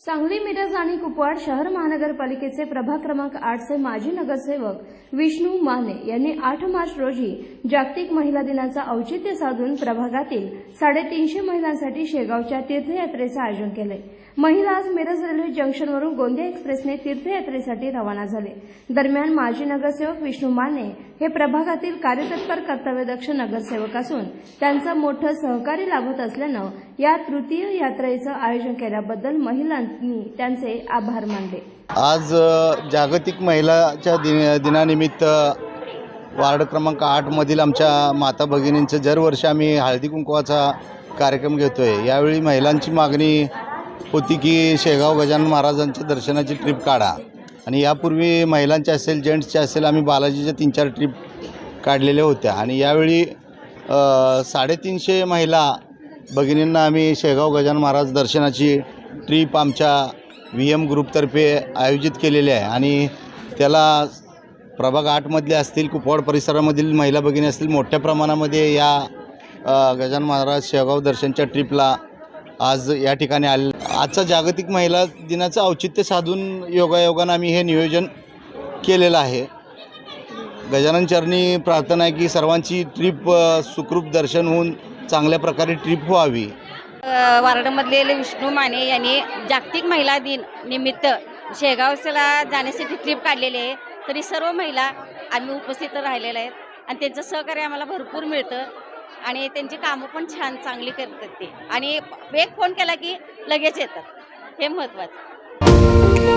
सांगली मिरज आणि कुपवाड शहर महानगरपालिकेचे प्रभाग क्रमांक आठचे माजी नगरसेवक विष्णू माने यांनी आठ मार्च रोजी जागतिक महिला दिनाचा औचित्य साधून प्रभागातील साडेतीनशे महिलांसाठी शेगावच्या तीर्थयात्रेचं आयोजन केले. महिला आज मिरज रेल्वे जंक्शनवरून गोंदिया एक्सप्रेसने तीर्थयात्रेसाठी रवाना झाले. दरम्यान माजी नगरसेवक विष्णू माने हे प्रभागातील कार्यतत्पर कर्तव्यदक्ष नगरसेवक असून त्यांचं मोठं सहकार्य लाभत असल्यानं या तृतीय यात्रेचं आयोजन केल्याबद्दल त्यांनी त्यांचे आभार मानले. आज जागतिक महिलाच्या दिन दिनानिमित्त वार्ड क्रमांक आठमधील आमच्या माता भगिनींचं दरवर्षी आम्ही हळदी कुंकवाचा कार्यक्रम घेतो आहे यावेळी महिलांची मागणी होती की शेगाव गजानन महाराजांच्या दर्शनाची ट्रिप काढा. आणि यापूर्वी महिलांच्या असेल जेंट्सच्या असेल आम्ही बालाजीच्या तीन चार ट्रिप काढलेल्या होत्या. आणि यावेळी साडेतीनशे महिला भगिनींना आम्ही शेगाव गजानन महाराज दर्शनाची ट्रिप आमच्या व्ही एम ग्रुपतर्फे आयोजित केलेली आहे. आणि त्याला प्रभाग आठमधले असतील कुपवाड परिसरामधील महिला भगिनी असतील मोठ्या प्रमाणामध्ये या गजान गजानन महाराज शेगाव दर्शनच्या ट्रिपला आज या ठिकाणी आले. आजचा जागतिक महिला दिनाचं औचित्य साधून योगायोगानं आम्ही हे नियोजन केलेलं आहे. गजानन चरणी प्रार्थना आहे की सर्वांची ट्रिप सुखरूप दर्शन होऊन चांगल्या प्रकारे ट्रिप व्हावी. वार्डमधले विष्णू माने यांनी जागतिक महिला दिन निमित्त शेगावला जाण्यासाठी ट्रिप काढलेली आहे. तरी सर्व महिला आम्ही उपस्थित राहिलेल्या आहेत. आणि त्यांचं सहकार्य आम्हाला भरपूर मिळतं. आणि त्यांची कामं पण छान चांगली करतात ते. आणि एक फोन केला की लगेच येतात. हे महत्त्वाचं